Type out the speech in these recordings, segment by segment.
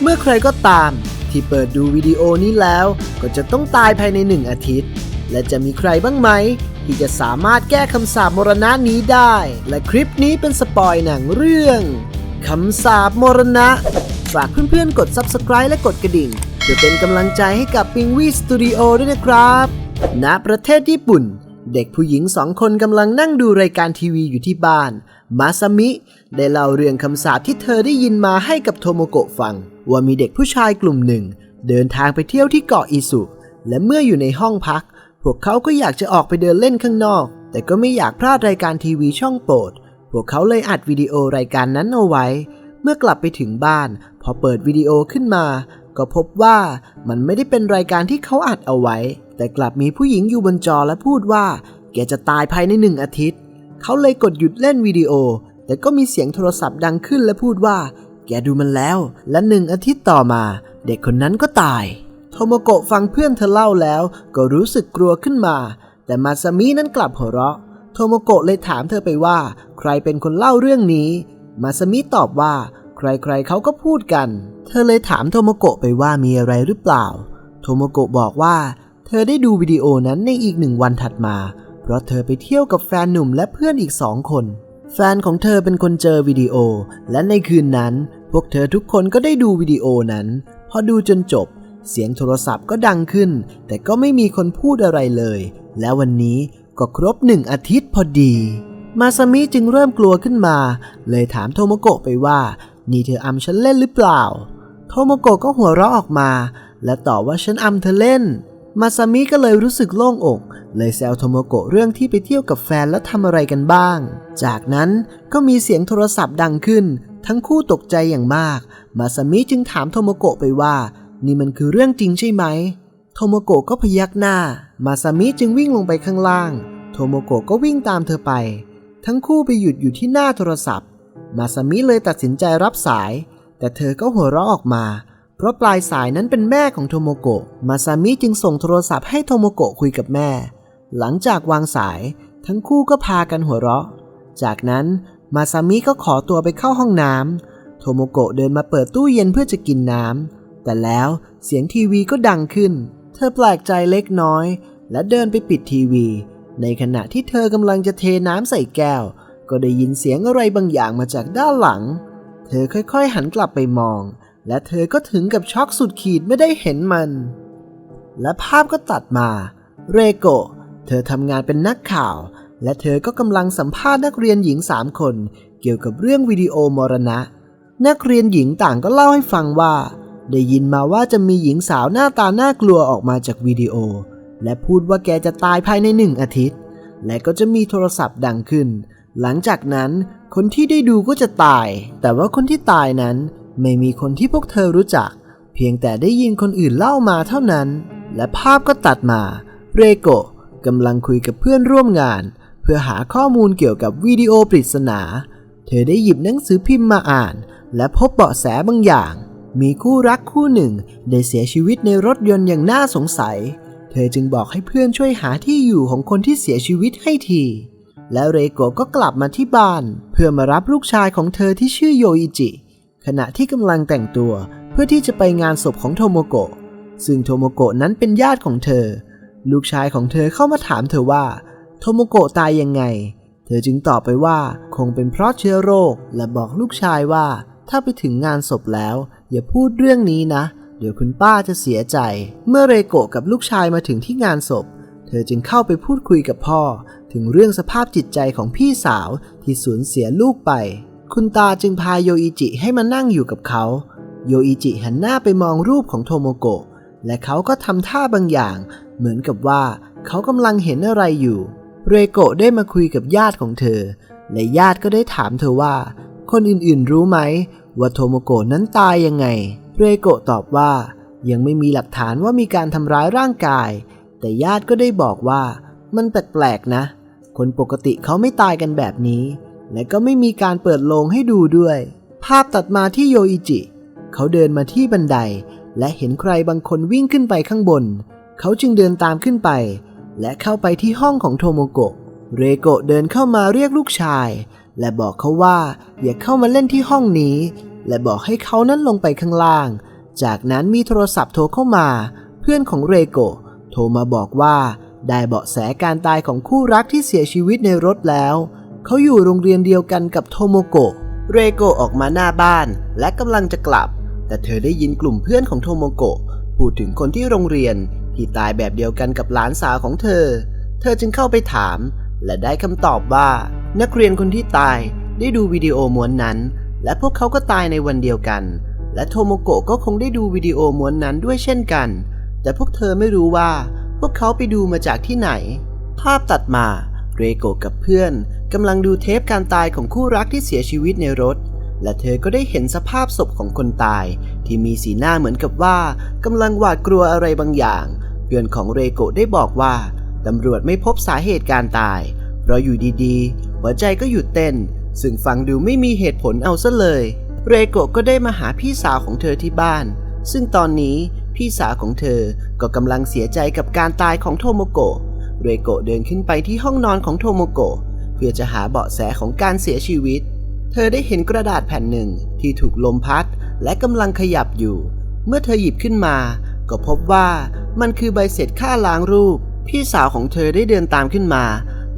เมื่อใครก็ตามที่เปิดดูวิดีโอนี้แล้ว ก็จะต้องตายภายในหนึ่งอาทิตย์ และจะมีใครบ้างไหม ที่จะสามารถแก้คำสาปมรณะนี้ได้ และคลิปนี้เป็นสปอยหนังเรื่องคำสาปมรณะ ฝากเพื่อนๆ กด Subscribe และกดกระดิ่งเพื่อเป็นกำลังใจให้กับปิงวีสตูดิโอด้วยนะครับ ณ ประเทศญี่ปุ่น เด็กผู้หญิงสองคนกำลังนั่งดูรายการทีวีอยู่ที่บ้าน มาซามิ ได้เล่าเรื่องคำสาปที่เธอได้ยินมาให้กับโทโมโกะฟัง ว่ามีเด็กผู้ชายกลุ่มหนึ่ง เดินทางไปเที่ยวที่เกาะอิสุ และเมื่ออยู่ในห้องพัก พวกเขาก็อยากจะออกไปเดินเล่นข้างนอก แต่ก็ไม่อยากพลาดรายการทีวีช่องโปรด พวกเขาเลยอัดวิดีโอรายการนั้นเอาไว้ เมื่อกลับไปถึงบ้าน พอเปิดวิดีโอขึ้นมา ก็พบว่ามันไม่ได้เป็นรายการที่เขาอัดเอาไว้ แต่กลับมีผู้หญิงอยู่บนจอและพูดว่า แกจะตายภายในหนึ่งอาทิตย์ เขาเลยกดหยุดเล่นวิดีโอ แต่ก็มีเสียงโทรศัพท์ดังขึ้นและพูดว่า แกดูมันแล้ว และหนึ่งอาทิตย์ต่อมา เด็กคนนั้นก็ตาย โทโมโกะฟังเพื่อนเธอเล่าแล้ว ก็รู้สึกกลัวขึ้นมา แต่มาซามินั้นกลับหัวเราะ โทโมโกะเลยถามเธอไปว่า ใครเป็นคนเล่าเรื่องนี้ มาซามิตอบว่า ใครๆเขาก็พูดกัน เธอเลยถามโทโมโกะไปว่ามีอะไรหรือเปล่า โทโมโกะบอกว่า เธอได้ดูวิดีโอนั้นในอีกหนึ่งวันถัดมา เพราะเธอไปเที่ยวกับแฟนหนุ่มและเพื่อนอีกสองคน แฟนของเธอเป็นคนเจอวิดีโอ และในคืนนั้น พวกเธอทุกคนก็ได้ดูวิดีโอนั้น พอดูจนจบ เสียงโทรศัพท์ก็ดังขึ้น แต่ก็ไม่มีคนพูดอะไรเลย และวันนี้ก็ครบหนึ่งอาทิตย์พอดีมาซามิจึงเริ่มกลัวขึ้นมา เลยถามโทโมโกะไปว่า นี่เธออำฉันเล่นหรือเปล่า โทโมโกะก็หัวเราะออกมา และตอบว่าฉันอำเธอเล่น มาซามิก็เลยรู้สึกโล่งอก เลยแซวโทโมโกะเรื่องที่ไปเที่ยวกับแฟนแล้วทำอะไรกันบ้าง จากนั้นก็มีเสียงโทรศัพท์ดังขึ้น ทั้งคู่ตกใจอย่างมาก มาซามิจึงถามโทโมโกะไปว่า นี่มันคือเรื่องจริงใช่ไหม โทโมโกะก็พยักหน้า มาซามิจึงวิ่งลงไปข้างล่าง โทโมโกะก็วิ่งตามเธอไป ทั้งคู่ไปหยุดอยู่ที่หน้าโทรศัพท์ มาซามิเลยตัดสินใจรับสาย แต่เธอก็หัวเราะออกมา เพราะปลายสายนั้นเป็นแม่ของโทโมโกะ มาซามิจึงส่งโทรศัพท์ให้โทโมโกะคุยกับแม่ หลังจากวางสาย ทั้งคู่ก็พากันหัวเราะ จากนั้นมาซามิก็ขอตัวไปเข้าห้องน้ำโทโมโกะเดินมาเปิดตู้เย็นเพื่อจะกินน้ำ แต่แล้วเสียงทีวีก็ดังขึ้น เธอแปลกใจเล็กน้อย และเดินไปปิดทีวี ในขณะที่เธอกำลังจะเทน้ำใส่แก้ว ก็ได้ยินเสียงอะไรบางอย่างมาจากด้านหลัง เธอค่อยๆหันกลับไปมอง และเธอก็ถึงกับช็อกสุดขีดไม่ได้เห็นมัน และภาพก็ตัดมา เรโกะ เธอทำงานเป็นนักข่าว และเธอก็กำลังสัมภาษณ์นักเรียนหญิงสามคน เกี่ยวกับเรื่องวิดีโอมรณะ นักเรียนหญิงต่างก็เล่าให้ฟังว่า ได้ยินมาว่าจะมีหญิงสาวหน้าตาน่ากลัวออกมาจากวิดีโอ และพูดว่าแกจะตายภายในหนึ่งอาทิตย์ และก็จะมีโทรศัพท์ดังขึ้น หลังจากนั้นคนที่ได้ดูก็จะตาย แต่ว่าคนที่ตายนั้นไม่มีคนที่พวกเธอรู้จัก เพียงแต่ได้ยินคนอื่นเล่ามาเท่านั้น และภาพก็ตัดมา เรโกะกำลังคุยกับเพื่อนร่วมงาน เพื่อหาข้อมูลเกี่ยวกับวิดีโอปริศนา เธอได้หยิบหนังสือพิมพ์มาอ่าน และพบเบาะแสบางอย่าง มีคู่รักคู่หนึ่ง ได้เสียชีวิตในรถยนต์อย่างน่าสงสัย เธอจึงบอกให้เพื่อนช่วยหาที่อยู่ของคนที่เสียชีวิตให้ที แล้วเรโกะก็กลับมาที่บ้าน เพื่อมารับลูกชายของเธอที่ชื่อโยอิจิ ขณะที่กำลังแต่งตัวเพื่อที่จะไปงานศพของโทโมโกะซึ่งโทโมโกะนั้นเป็นญาติของเธอ ลูกชายของเธอเข้ามาถามเธอว่า โทโมโกะตายยังไง เธอจึงตอบไปว่าคงเป็นเพราะเชื้อโรค และบอกลูกชายว่า ถ้าไปถึงงานศพแล้ว อย่าพูดเรื่องนี้นะ เดี๋ยวคุณป้าจะเสียใจ เมื่อเรโกะกับลูกชายมาถึงที่งานศพ เธอจึงเข้าไปพูดคุยกับพ่อ ถึงเรื่องสภาพจิตใจของพี่สาวที่สูญเสียลูกไป คุณตาจึงพาโยอิจิให้มานั่งอยู่กับเขา โยอิจิหันหน้าไปมองรูปของโทโมโกะ และเขาก็ทำท่าบางอย่าง เหมือนกับว่าเขากำลังเห็นอะไรอยู่ เรโกะได้มาคุยกับญาติของเธอ และญาติก็ได้ถามเธอว่า คนอื่นๆรู้ไหมว่าโทโมโกะนั้นตายยังไง เรโกะตอบว่า ยังไม่มีหลักฐานว่ามีการทำร้ายร่างกาย แต่ญาติก็ได้บอกว่ามันแปลกๆนะ คนปกติเขาไม่ตายกันแบบนี้ และก็ไม่มีการเปิดโลงให้ดูด้วย ภาพตัดมาที่โยอิจิ เขาเดินมาที่บันได และเห็นใครบางคนวิ่งขึ้นไปข้างบน เขาจึงเดินตามขึ้นไป และเข้าไปที่ห้องของโทโมโกะ เรโกะเดินเข้ามาเรียกลูกชาย และบอกเขาว่าอย่าเข้ามาเล่นที่ห้องนี้ และบอกให้เขานั้นลงไปข้างล่าง จากนั้นมีโทรศัพท์โทรเข้ามา เพื่อนของเรโกะโทรมาบอกว่า ได้เบาะแสการตายของคู่รักที่เสียชีวิตในรถแล้ว เขาอยู่โรงเรียนเดียวกันกับโทโมโกะ เรโกออกมาหน้าบ้าน และกำลังจะกลับ แต่เธอได้ยินกลุ่มเพื่อนของโทโมโกะพูดถึงคนที่โรงเรียนที่ตายแบบเดียวกันกับหลานสาวของเธอ เธอจึงเข้าไปถาม และได้คำตอบว่า นักเรียนคนที่ตายได้ดูวิดีโอม้วนนั้น และพวกเขาก็ตายในวันเดียวกัน และโทโมโกะก็คงได้ดูวิดีโอม้วนนั้นด้วยเช่นกัน แต่พวกเธอไม่รู้ว่า วกเขาไปดูมาจากที่ไหน ภาพตัดมาเรโกกับเพื่อนกำลังดูเทปการตายของคู่รักที่เสียชีวิตในรถ และเธอก็ได้เห็นสภาพศพของคนตาย ที่มีสีหน้าเหมือนกับว่ากำลังหวาดกลัวอะไรบางอย่าง เพื่อนของเรโกได้บอกว่าตำรวจไม่พบสาเหตุการตาย เพราะอยู่ดีๆ หัวใจก็หยุดเต้น ซึ่งฟังดูไม่มีเหตุผลเอาซะเลย เรโกก็ได้มาหาพี่สาวของเธอที่บ้าน ซึ่งตอนนี้ พี่สาวของเธอก็กำลังเสียใจกับการตายของโทโมโกะเรโกะเดินขึ้นไปที่ห้องนอนของโทโมโกะเพื่อจะหาเบาะแสของการเสียชีวิต เธอได้เห็นกระดาษแผ่นหนึ่งที่ถูกลมพัดและกำลังขยับอยู่ เมื่อเธอหยิบขึ้นมา ก็พบว่ามันคือใบเสร็จค่าล้างรูป พี่สาวของเธอได้เดินตามขึ้นมา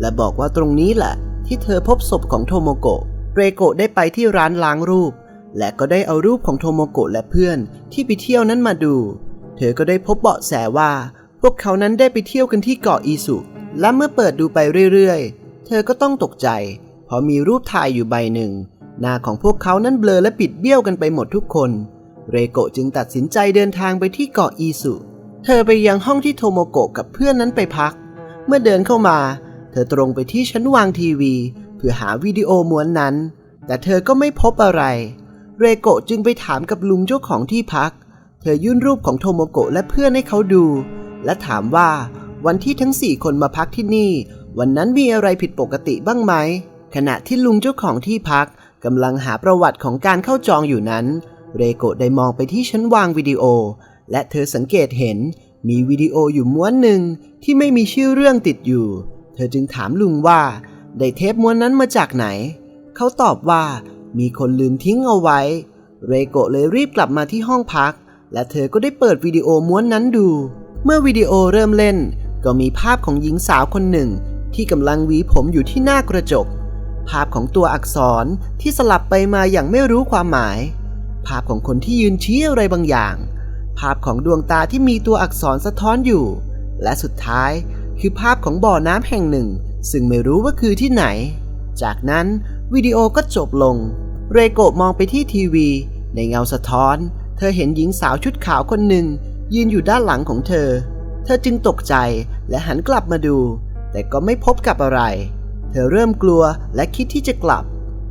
และบอกว่าตรงนี้แหละ ที่เธอพบศพของโทโมโกะเรโกะได้ไปที่ร้านล้างรูป และก็ได้เอารูปของโทโมโกะและเพื่อนที่ไปเที่ยวนั้นมาดู เธอก็ได้พบเบาะแสว่า พวกเขานั้นได้ไปเที่ยวกันที่เกาะอีสุ และเมื่อเปิดดูไปเรื่อยๆ เธอก็ต้องตกใจ เพราะมีรูปถ่ายอยู่ใบหนึ่ง หน้าของพวกเขานั้นเบลอและปิดเบี้ยวกันไปหมดทุกคน เรโกะจึงตัดสินใจเดินทางไปที่เกาะอีสุ เธอไปยังห้องที่โทโมโกะกับเพื่อนนั้นไปพัก เมื่อเดินเข้ามา เธอตรงไปที่ชั้นวางทีวี เพื่อหาวิดีโอม้วนนั้น แต่เธอก็ไม่พบอะไร เรโกะจึงไปถามกับลุงเจ้าของที่พัก ธอยื่นรูปของโทโมโกะและเพื่อนให้เขาดู และถามว่าวันที่ทั้งสี่คนมาพักที่นี่ วันนั้นมีอะไรผิดปกติบ้างไหม ขณะที่ลุงเจ้าของที่พักกำลังหาประวัติของการเข้าจองอยู่นั้น เรโกะได้มองไปที่ชั้นวางวิดีโอ และเธอสังเกตเห็นมีวิดีโออยู่ม้วนหนึ่งที่ไม่มีชื่อเรื่องติดอยู่ เธอจึงถามลุงว่า ได้เทปม้วนนั้นมาจากไหน เขาตอบว่ามีคนลืมทิ้งเอาไว้ เรโกะเลยรีบกลับมาที่ห้องพัก และเธอก็ได้เปิดวิดีโอม้วนนั้นดู เมื่อวิดีโอเริ่มเล่น ก็มีภาพของหญิงสาวคนหนึ่ง ที่กำลังหวีผมอยู่ที่หน้ากระจก ภาพของตัวอักษรที่สลับไปมาอย่างไม่รู้ความหมาย ภาพของคนที่ยืนชี้อะไรบางอย่าง ภาพของดวงตาที่มีตัวอักษรสะท้อนอยู่ และสุดท้ายคือภาพของบ่อน้ำแห่งหนึ่ง ซึ่งไม่รู้ว่าคือที่ไหน จากนั้นวิดีโอก็จบลง เรโกะมองไปที่ทีวี ในเงาสะท้อน เธอเห็นหญิงสาวชุดขาวคนหนึ่ง ยืนอยู่ด้านหลังของเธอ เธอจึงตกใจและหันกลับมาดู แต่ก็ไม่พบกับอะไร เธอเริ่มกลัวและคิดที่จะกลับ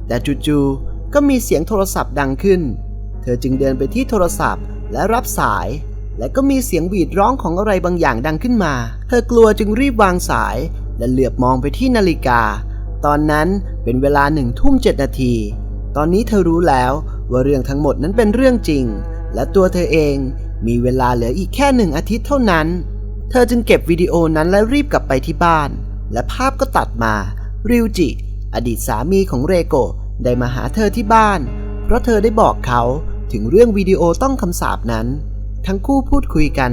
แต่จู่ๆก็มีเสียงโทรศัพท์ดังขึ้น เธอจึงเดินไปที่โทรศัพท์และรับสาย และก็มีเสียงหวีดร้องของอะไรบางอย่างดังขึ้นมา เธอกลัวจึงรีบวางสาย และเหลือบมองไปที่นาฬิกา ตอนนั้นเป็นเวลาหนึ่งทุ่มเจ็ดนาที ตอนนี้เธอรู้แล้วว่าเรื่องทั้งหมดนั้นเป็นเรื่องจริง และตัวเธอเองมีเวลาเหลืออีกแค่หนึ่งอาทิตย์เท่านั้น เธอจึงเก็บวิดีโอนั้นและรีบกลับไปที่บ้าน และภาพก็ตัดมา ริวจิ อดีตสามีของเรโกะได้มาหาเธอที่บ้าน เพราะเธอได้บอกเขาถึงเรื่องวิดีโอต้องคำสาปนั้น ทั้งคู่พูดคุยกัน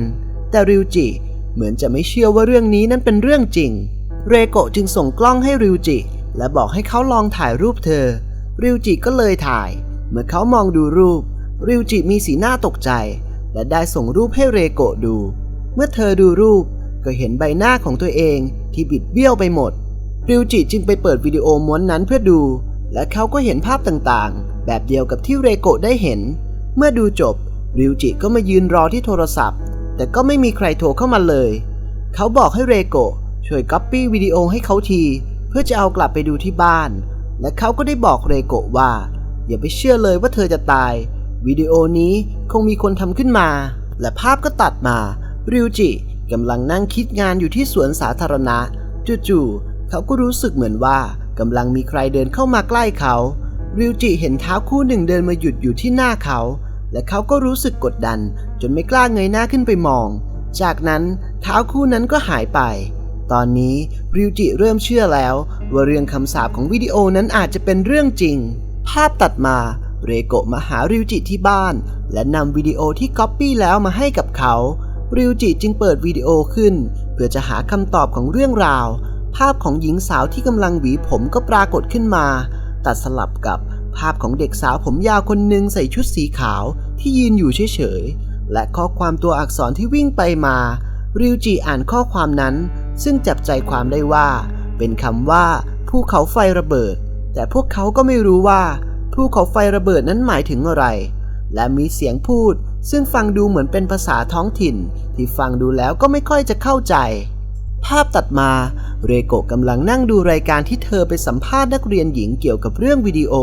แต่ริวจิ เหมือนจะไม่เชื่อว่าเรื่องนี้นั้นเป็นเรื่องจริง เรโกะจึงส่งกล้องให้ริวจิ และบอกให้เขาลองถ่ายรูปเธอ ริวจิก็เลยถ่าย เมื่อเขามองดูรูป ริวจิมีสีหน้าตกใจ และได้ส่งรูปให้เรโกะดู เมื่อเธอดูรูปก็เห็นใบหน้าของตัวเองที่บิดเบี้ยวไปหมด ริวจิจึงไปเปิดวิดีโอม้วนนั้นเพื่อดู และเขาก็เห็นภาพต่างๆ แบบเดียวกับที่เรโกะได้เห็น เมื่อดูจบ ริวจิก็มายืนรอที่โทรศัพท์ แต่ก็ไม่มีใครโทรเข้ามาเลย เขาบอกให้เรโกะช่วยก๊อปปี้วิดีโอให้เขาที เพื่อจะเอากลับไปดูที่บ้าน และเขาก็ได้บอกเรโกะว่า อย่าไปเชื่อเลยว่าเธอจะตาย วิดีโอนี้คงมีคนทำขึ้นมา และภาพก็ตัดมา ริวจิกำลังนั่งคิดงานอยู่ที่สวนสาธารณะ จู่ๆเขาก็รู้สึกเหมือนว่ากำลังมีใครเดินเข้ามาใกล้เขา ริวจิเห็นเท้าคู่หนึ่งเดินมาหยุดอยู่ที่หน้าเขา และเขาก็รู้สึกกดดัน จนไม่กล้าเงยหน้าขึ้นไปมอง จากนั้นเท้าคู่นั้นก็หายไป ตอนนี้ริวจิเริ่มเชื่อแล้ว ว่าเรื่องคำสาปของวิดีโอนั้นอาจจะเป็นเรื่องจริง ภาพตัดมา เรโกะมาหาริวจิที่บ้าน และนำวิดีโอที่ก๊อปปี้แล้วมาให้กับเขา ริวจิจึงเปิดวิดีโอขึ้น เพื่อจะหาคำตอบของเรื่องราว ภาพของหญิงสาวที่กำลังหวีผมก็ปรากฏขึ้นมา ตัดสลับกับภาพของเด็กสาวผมยาวคนหนึ่งใส่ชุดสีขาวที่ยืนอยู่เฉยๆ และข้อความตัวอักษรที่วิ่งไปมา ริวจิอ่านข้อความนั้น ซึ่งจับใจความได้ว่า เป็นคำว่าภูเขาไฟระเบิด แต่พวกเขาก็ไม่รู้ว่า ภูเขาไฟระเบิดนั้นหมายถึงอะไร และมีเสียงพูด ซึ่งฟังดูเหมือนเป็นภาษาท้องถิ่น ที่ฟังดูแล้วก็ไม่ค่อยจะเข้าใจ ภาพตัดมา เรโกะกำลังนั่งดูรายการที่เธอไปสัมภาษณ์นักเรียนหญิงเกี่ยวกับเรื่องวิดีโอ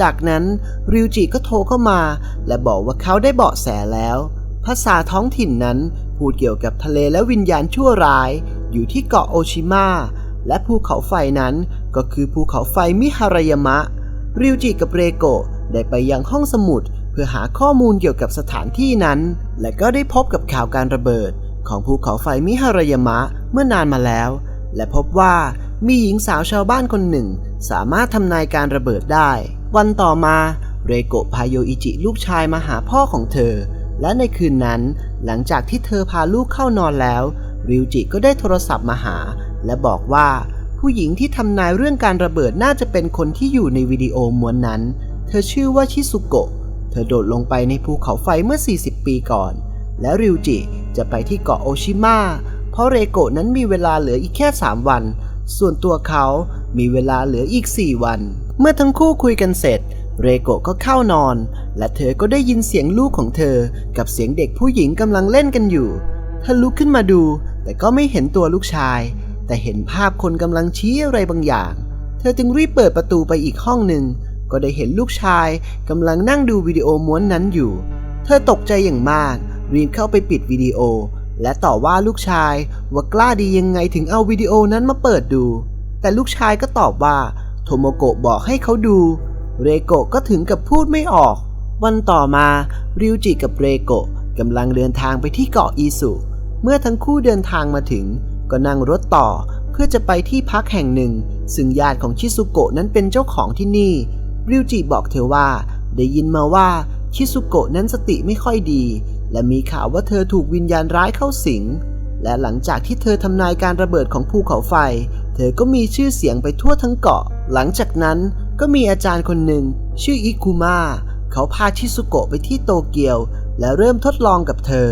จากนั้นริวจิก็โทรเข้ามา และบอกว่าเขาได้เบาะแสแล้ว ภาษาท้องถิ่นนั้นพูดเกี่ยวกับทะเลและวิญญาณชั่วร้าย อยู่ที่เกาะโอชิมะและภูเขาไฟนั้นก็คือภูเขาไฟมิฮารายามะ ริวจิกับเรโกะได้ไปยังห้องสมุด เพื่อหาข้อมูลเกี่ยวกับสถานที่นั้น และก็ได้พบกับข่าวการระเบิด ของภูเขาไฟมิฮารายามะเมื่อนานมาแล้ว และพบว่ามีหญิงสาวชาวบ้านคนหนึ่ง สามารถทำนายการระเบิดได้ วันต่อมาเรโกะพาโยอิจิลูกชายมาหาพ่อของเธอ และในคืนนั้น หลังจากที่เธอพาลูกเข้านอนแล้ว ริวจิก็ได้โทรศัพท์มาหา และบอกว่า ผู้หญิงที่ทำนายเรื่องการระเบิดน่าจะเป็นคนที่อยู่ในวิดีโอม้วนนั้น เธอชื่อว่าชิซุโกะ เธอโดดลงไปในภูเขาไฟเมื่อ 40 ปีก่อน และริวจิจะไปที่เกาะโอชิมะเพราะเรโกะนั้นมีเวลาเหลืออีกแค่ 3 วัน ส่วนตัวเขามีเวลาเหลืออีก 4 วัน เมื่อทั้งคู่คุยกันเสร็จ เรโกะก็เข้านอน และเธอก็ได้ยินเสียงลูกของเธอ กับเสียงเด็กผู้หญิงกำลังเล่นกันอยู่ เธอลุกขึ้นมาดู แต่ก็ไม่เห็นตัวลูกชาย แต่เห็นภาพคนกำลังชี้อะไรบางอย่าง เธอจึงรีบเปิดประตูไปอีกห้องหนึ่ง ก็ได้เห็นลูกชายกำลังนั่งดูวิดีโอม้วนนั้นอยู่ เธอตกใจอย่างมาก รีบเข้าไปปิดวิดีโอ และต่อว่าลูกชายว่ากล้าดียังไงถึงเอาวิดีโอนั้นมาเปิดดู แต่ลูกชายก็ตอบว่าโทโมโกะบอกให้เขาดู เรโกะก็ถึงกับพูดไม่ออก วันต่อมาริวจิกับเรโกะกำลังเดินทางไปที่เกาะอีสุ เมื่อทั้งคู่เดินทางมาถึง ก็นั่งรถต่อเพื่อจะไปที่พักแห่งหนึ่ง ซึ่งญาติของชิซุโกะนั้นเป็นเจ้าของที่นี่ ริวจิบอกเธอว่า ได้ยินมาว่าชิซุโกะนั้นสติไม่ค่อยดี และมีข่าวว่าเธอถูกวิญญาณร้ายเข้าสิง และหลังจากที่เธอทำนายการระเบิดของภูเขาไฟ เธอก็มีชื่อเสียงไปทั่วทั้งเกาะ หลังจากนั้นก็มีอาจารย์คนหนึ่งชื่ออิคุมะเขาพาชิซุโกะไปที่โตเกียว และเริ่มทดลองกับเธอ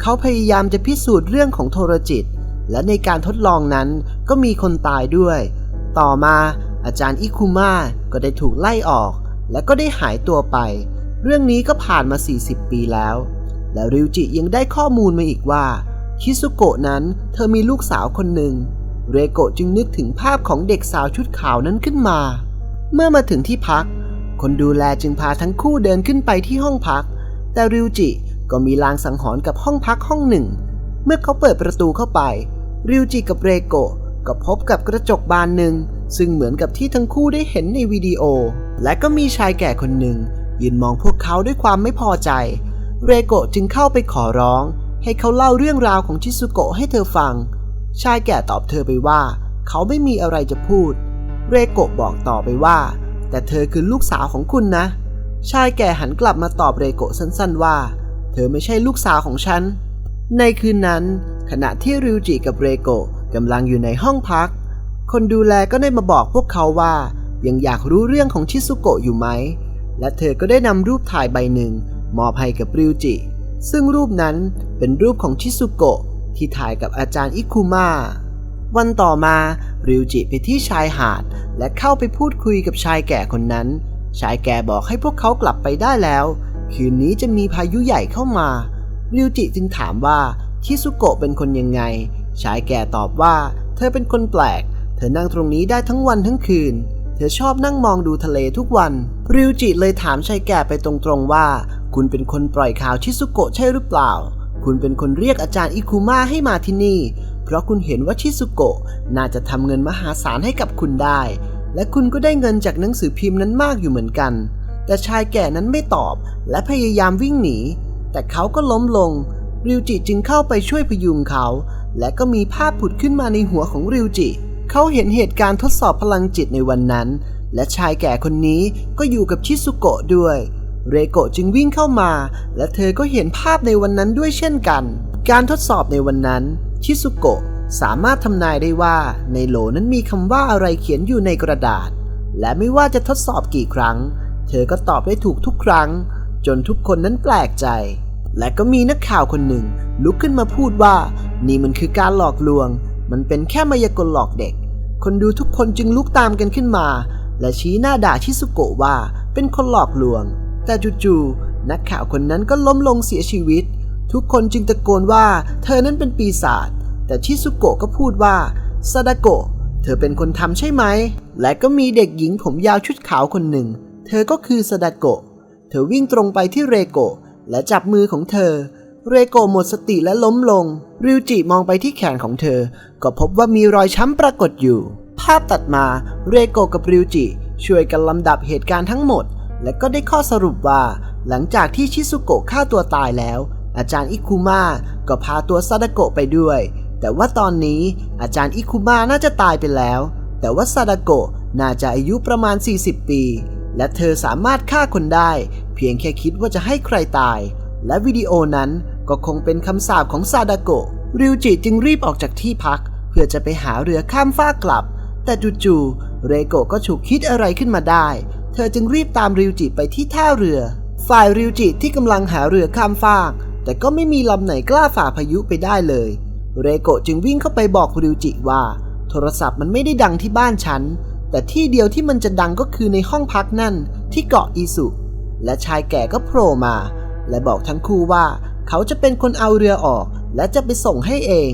เขาพยายามจะพิสูจน์เรื่องของโทรจิต และในการทดลองนั้นก็มีคนตายด้วย ต่อมาอาจารย์อิคุมะก็ได้ถูกไล่ออก และก็ได้หายตัวไป เรื่องนี้ก็ผ่านมา 40 ปีแล้ว และริวจิยังได้ข้อมูลมาอีกว่า คิซุโกะนั้นเธอมีลูกสาวคนหนึ่ง เรโกะจึงนึกถึงภาพของเด็กสาวชุดขาวนั้นขึ้นมา เมื่อมาถึงที่พัก คนดูแลจึงพาทั้งคู่เดินขึ้นไปที่ห้องพัก แต่ริวจิก็มีลางสังหรณ์กับห้องพักห้องหนึ่ง เมื่อเขาเปิดประตูเข้าไป ริวจิกับเรโกะก็พบกับกระจกบานหนึ่ง ซึ่งเหมือนกับที่ทั้งคู่ได้เห็นในวิดีโอ และก็มีชายแก่คนหนึ่ง ยืนมองพวกเขาด้วยความไม่พอใจ เรโกะจึงเข้าไปขอร้อง ให้เขาเล่าเรื่องราวของชิซุโกะให้เธอฟัง ชายแก่ตอบเธอไปว่า เขาไม่มีอะไรจะพูด เรโกะบอกต่อไปว่า แต่เธอคือลูกสาวของคุณนะ ชายแก่หันกลับมาตอบเรโกะสั้นๆว่า เธอไม่ใช่ลูกสาวของฉัน ในคืนนั้น ขณะที่ริวจิกับเรโกะกำลังอยู่ในห้องพัก คนดูแลก็ได้มาบอกพวกเขาว่า ยังอยากรู้เรื่องของชิซุโกะอยู่ไหม และเธอก็ได้นำรูปถ่ายใบหนึ่งมอบให้กับริวจิ ซึ่งรูปนั้นเป็นรูปของชิซุโกะที่ถ่ายกับอาจารย์อิคุมะวันต่อมาริวจิไปที่ชายหาด และเข้าไปพูดคุยกับชายแก่คนนั้น ชายแก่บอกให้พวกเขากลับไปได้แล้ว คืนนี้จะมีพายุใหญ่เข้ามา ริวจิจึงถามว่าชิซุโกะเป็นคนยังไง ชายแก่ตอบว่า เธอเป็นคนแปลก เธอนั่งตรงนี้ได้ทั้งวันทั้งคืน เธอชอบนั่งมองดูทะเลทุกวัน ริวจิเลยถามชายแก่ไปตรงๆว่า คุณเป็นคนปล่อยข่าวชิซุโกะใช่หรือเปล่า คุณเป็นคนเรียกอาจารย์อิคุมะให้มาที่นี่ เพราะคุณเห็นว่าชิซุโกะน่าจะทำเงินมหาศาลให้กับคุณได้ และคุณก็ได้เงินจากหนังสือพิมพ์นั้นมากอยู่เหมือนกัน แต่ชายแก่นั้นไม่ตอบ และพยายามวิ่งหนี แต่เขาก็ล้มลง ริวจิจึงเข้าไปช่วยพยุงเขา และก็มีภาพผุดขึ้นมาในหัวของริวจิ เขาเห็นเหตุการณ์ทดสอบพลังจิตในวันนั้น และชายแก่คนนี้ก็อยู่กับชิซุโกะด้วย เรโกะจึงวิ่งเข้ามา และเธอก็เห็นภาพในวันนั้นด้วยเช่นกัน การทดสอบในวันนั้น ชิซุโกะสามารถทำนายได้ว่าในโหลนั้นมีคำว่าอะไรเขียนอยู่ในกระดาษ และไม่ว่าจะทดสอบกี่ครั้ง เธอก็ตอบได้ถูกทุกครั้ง จนทุกคนนั้นแปลกใจ และก็มีนักข่าวคนหนึ่ง ลุกขึ้นมาพูดว่า นี่มันคือการหลอกลวง มันเป็นแค่มายากลหลอกเด็ก คนดูทุกคนจึงลุกตามกันขึ้นมา และชี้หน้าด่าชิสุโกะว่าเป็นคนหลอกลวง แต่จู่ๆนักข่าวคนนั้นก็ล้มลงเสียชีวิต ทุกคนจึงตะโกนว่า เธอนั้นเป็นปีศาจแต่ชิสุโกะก็พูดว่าซาดาโกะเธอเป็นคนทำใช่ไหม และก็มีเด็กหญิงผมยาวชุดขาวคนหนึ่ง เธอก็คือซาดาโกะ เธอวิ่งตรงไปที่เรโกะและจับมือของเธอ เรโกะหมดสติและล้มลง ริวจิมองไปที่แขนของเธอ ก็พบว่ามีรอยช้ำปรากฏอยู่ ภาพตัดมาเรโกะกับริวจิ ช่วยกันลำดับเหตุการณ์ทั้งหมด และก็ได้ข้อสรุปว่า หลังจากที่ชิซุโกะฆ่าตัวตายแล้ว อาจารย์อิคุมาก็พาตัวซาดาโกะไปด้วย แต่ว่าตอนนี้อาจารย์อิคุมาน่าจะตายไปแล้ว แต่ว่าซาดาโกะน่าจะอายุประมาณ 40 ปี และเธอสามารถฆ่าคนได้ เพียงแค่คิดว่าจะให้ใครตาย และวิดีโอนั้นก็คงเป็นคำสาปของซาดาโกะริวจิจึงรีบออกจากที่พัก เพื่อจะไปหาเรือข้ามฟากกลับ แต่จู่ๆเรโกะก็ฉุกคิดอะไรขึ้นมาได้ เธอจึงรีบตามริวจิไปที่ท่าเรือ ฝ่ายริวจิที่กำลังหาเรือข้ามฟาก แต่ก็ไม่มีลำไหนกล้าฝ่าพายุไปได้เลย เรโกะจึงวิ่งเข้าไปบอกริวจิว่า โทรศัพท์มันไม่ได้ดังที่บ้านฉัน แต่ที่เดียวที่มันจะดังก็คือในห้องพักนั่นที่เกาะอีสุ และชายแก่ก็โผล่มา และบอกทั้งคู่ว่าเขาจะเป็นคนเอาเรือออก และจะไปส่งให้เอง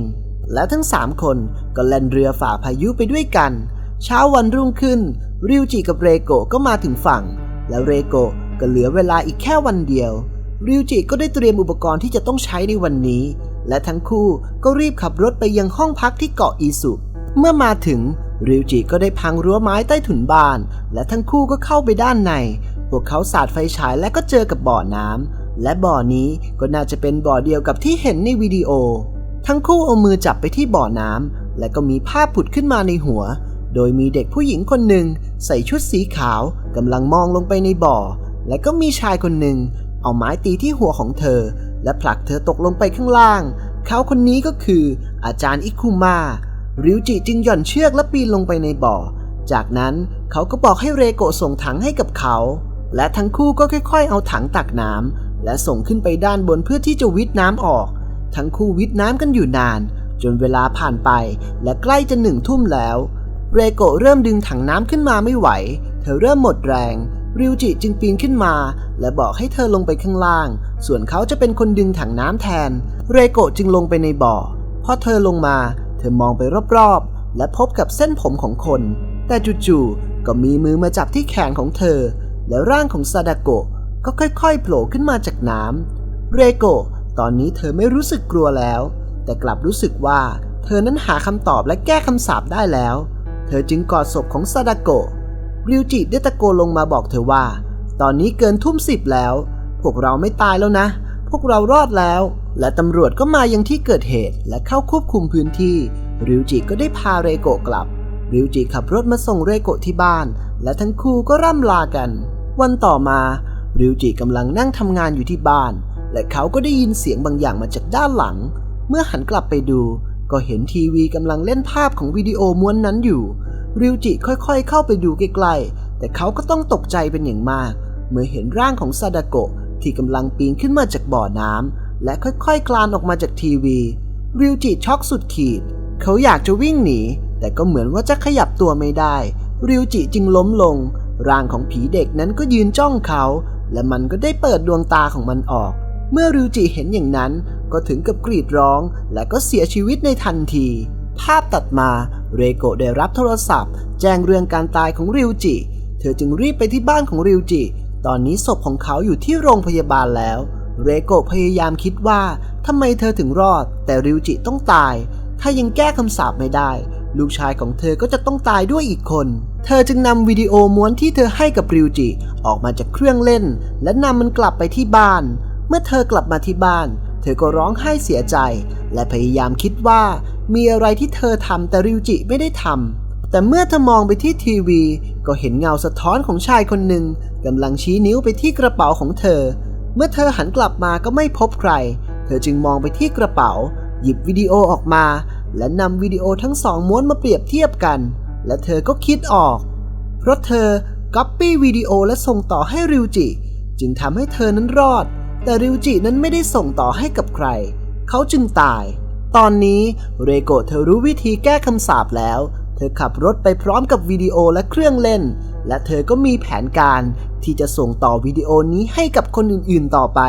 และทั้งสามคนก็แล่นเรือฝ่าพายุไปด้วยกัน เช้าวันรุ่งขึ้น ริวจิกับเรโกก็มาถึงฝั่ง แล้วเรโกก็เหลือเวลาอีกแค่วันเดียว ริวจิก็ได้เตรียมอุปกรณ์ที่จะต้องใช้ในวันนี้ และทั้งคู่ก็รีบขับรถไปยังห้องพักที่เกาะอีสุ เมื่อมาถึง ริวจิก็ได้พังรั้วไม้ใต้ถุนบ้าน และทั้งคู่ก็เข้าไปด้านใน พวกเขาสาดไฟฉายและก็เจอกับบ่อน้ำและบ่อนี้ก็น่าจะเป็นบ่อเดียวกับที่เห็นในวิดีโอ ทั้งคู่เอามือจับไปที่บ่อน้ำและก็มีภาพผุดขึ้นมาในหัว โดยมีเด็กผู้หญิงคนหนึ่งใส่ชุดสีขาวกำลังมองลงไปในบ่อ และก็มีชายคนหนึ่งเอาไม้ตีที่หัวของเธอ และผลักเธอตกลงไปข้างล่าง เขาคนนี้ก็คืออาจารย์อิคุมา ริวจิจึงหย่อนเชือกและปีนลงไปในบ่อ จากนั้นเขาก็บอกให้เรโกะส่งถังให้กับเขา และทั้งคู่ก็ค่อยๆ เอาถังตักน้ำและส่งขึ้นไปด้านบนเพื่อที่จะวิทน้ำออก ทั้งคู่วิทน้ำกันอยู่นาน จนเวลาผ่านไปและใกล้จะหนึ่งทุ่มแล้ว เรโกะเริ่มดึงถังน้ำขึ้นมาไม่ไหว เธอเริ่มหมดแรง ริวจิจึงปีนขึ้นมา และบอกให้เธอลงไปข้างล่าง ส่วนเขาจะเป็นคนดึงถังน้ำแทน เรโกะจึงลงไปในบ่อพอเธอลงมา เธอมองไปรอบๆ และพบกับเส้นผมของคน แต่จู่ๆ ก็มีมือมาจับที่แขนของเธอ และร่างของซาดาโกะก็ค่อยๆ โผล่ขึ้นมาจากน้ำ เรโกะตอนนี้เธอไม่รู้สึกกลัวแล้ว แต่กลับรู้สึกว่าเธอนั้นหาคำตอบและแก้คำสาปได้แล้ว เธอจึงกอดศพของซาดาโกะ ริวจิได้ตะโกนลงมาบอกเธอว่า ตอนนี้เกินทุ่มสิบแล้ว พวกเราไม่ตายแล้วนะ พวกเรารอดแล้ว และตำรวจก็มายังที่เกิดเหตุและเข้าควบคุมพื้นที่ ริวจิก็ได้พาเรโกะกลับ ริวจิขับรถมาส่งเรโกะที่บ้าน และทั้งคู่ก็ร่ำลากัน วันต่อมา ริวจิกำลังนั่งทำงานอยู่ที่บ้าน และเขาก็ได้ยินเสียงบางอย่างมาจากด้านหลัง เมื่อหันกลับไปดู ก็เห็นทีวีกำลังเล่นภาพของวิดีโอม้วนนั้นอยู่ ริวจิค่อยๆ เข้าไปดูใกล้ๆ แต่เขาก็ต้องตกใจเป็นอย่างมาก เมื่อเห็นร่างของซาดาโกะที่กำลังปีนขึ้นมาจากบ่อน้ำ และค่อยๆคลานออกมาจากทีวี ริวจิช็อกสุดขีด เขาอยากจะวิ่งหนี แต่ก็เหมือนว่าจะขยับตัวไม่ได้ ริวจิจึงล้มลง ร่างของผีเด็กนั้นก็ยืนจ้องเขา และมันก็ได้เปิดดวงตาของมันออก เมื่อริวจิเห็นอย่างนั้น ก็ถึงกับกรีดร้อง และก็เสียชีวิตในทันที ภาพตัดมาเรโกะได้รับโทรศัพท์ แจ้งเรื่องการตายของริวจิ เธอจึงรีบไปที่บ้านของริวจิ ตอนนี้ศพของเขาอยู่ที่โรงพยาบาลแล้ว เรโกะพยายามคิดว่าทำไมเธอถึงรอด แต่ริวจิต้องตาย ถ้ายังแก้คำสาปไม่ได้ ลูกชายของเธอก็จะต้องตายด้วยอีกคน เธอจึงนำวิดีโอม้วนที่เธอให้กับริวจิออกมาจากเครื่องเล่น และนำมันกลับไปที่บ้าน เมื่อเธอกลับมาที่บ้าน เธอก็ร้องไห้เสียใจ และพยายามคิดว่า มีอะไรที่เธอทำแต่ริวจิไม่ได้ทำแต่เมื่อเธอมองไปที่ทีวี ก็ก็เห็นเงาสะท้อนของชายคนหนึ่งกำลังชี้นิ้วไปที่กระเป๋าของเธอ เมื่อเธอหันกลับมาก็ไม่พบใคร เธอจึงมองไปที่กระเป๋า หยิบวิดีโอออกมา และนำวิดีโอทั้งสองม้วนมาเปรียบเทียบกัน และเธอก็คิดออก เพราะเธอก๊อปปี้วิดีโอและส่งต่อให้ริวจิ จึงทำให้เธอนั้นรอด แต่ริวจินั้นไม่ได้ส่งต่อให้กับใคร เขาจึงตาย ตอนนี้เรโกะเธอรู้วิธีแก้คำสาปแล้ว เธอขับรถไปพร้อมกับวิดีโอและเครื่องเล่น และเธอก็มีแผนการที่จะส่งต่อวิดีโอนี้ให้กับคนอื่นๆต่อไป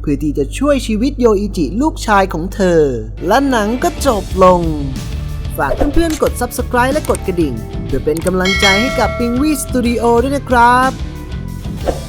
เพื่อที่จะช่วยชีวิตโยอิจิลูกชายของเธอ และหนังก็จบลง ฝากเพื่อนๆกด Subscribe และกดกระดิ่ง เพื่อเป็นกำลังใจให้กับปิงวีสตูดิโอด้วยนะครับ